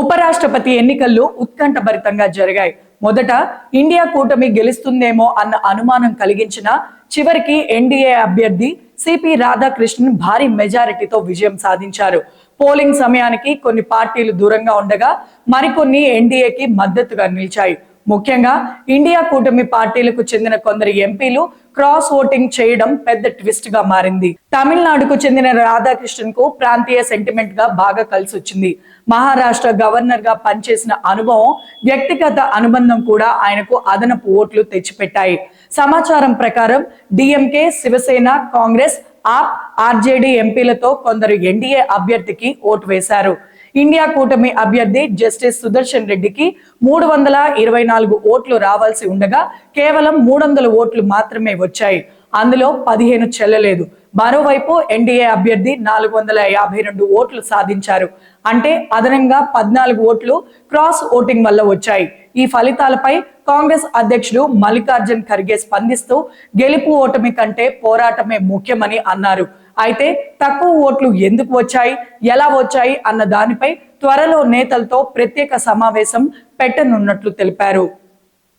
ఉపరాష్ట్రపతి ఎన్నికల్లో ఉత్కంఠభరితంగా జరిగాయి. మొదట ఇండియా కూటమి గెలుస్తుందేమో అన్న అనుమానం కలిగించిన చివరికి ఎన్డీఏ అభ్యర్థి సిపి రాధాకృష్ణన్ భారీ మెజారిటీతో విజయం సాధించారు. పోలింగ్ సమయానికి కొన్ని పార్టీలు దూరంగా ఉండగా మరికొన్ని ఎన్డీఏకి మద్దతుగా నిలిచాయి. ముఖ్యంగా ఇండియా కూటమి పార్టీలకు చెందిన కొందరు ఎంపీలు క్రాస్ ఓటింగ్ చేయడం పెద్ద ట్విస్ట్గా మారింది. తమిళనాడుకు చెందిన రాధాకృష్ణన్కు ప్రాంతీయ సెంటిమెంట్గా బాగా కలిసి వచ్చింది. మహారాష్ట్ర గవర్నర్గా పనిచేసిన అనుభవం వ్యక్తిగత అనుబంధం కూడా ఆయనకు అదనపు ఓట్లు తెచ్చిపెట్టాయి. సమాచారం ప్రకారం డిఎంకే శివసేన కాంగ్రెస్ ఆప్ ఆర్జేడీ ఎంపీలతో కొందరు ఎన్డీఏ అభ్యర్థికి ఓటు వేశారు. ఇండియా కూటమి అభ్యర్థి జస్టిస్ సుదర్శన్ రెడ్డికి మూడు వందల ఇరవై నాలుగు ఓట్లు రావాల్సి ఉండగా కేవలం మూడు వందల ఓట్లు మాత్రమే వచ్చాయి. అందులో పదిహేను చెల్లలేదు. మరోవైపు ఎన్డీఏ అభ్యర్థి నాలుగు వందల యాభై రెండు ఓట్లు సాధించారు. అంటే అదనంగా పద్నాలుగు ఓట్లు క్రాస్ ఓటింగ్ వల్ల వచ్చాయి. ఈ ఫలితాలపై కాంగ్రెస్ అధ్యక్షుడు మల్లికార్జున్ ఖర్గే స్పందిస్తూ గెలుపు ఓటమి కంటే పోరాటమే ముఖ్యమని అన్నారు. అయితే తక్కువ ఓట్లు ఎందుకు వచ్చాయి? ఎలా వచ్చాయి? అన్న దానిపై త్వరలో నేతలతో ప్రత్యేక సమావేశం పెట్టనున్నట్లు తెలిపారు.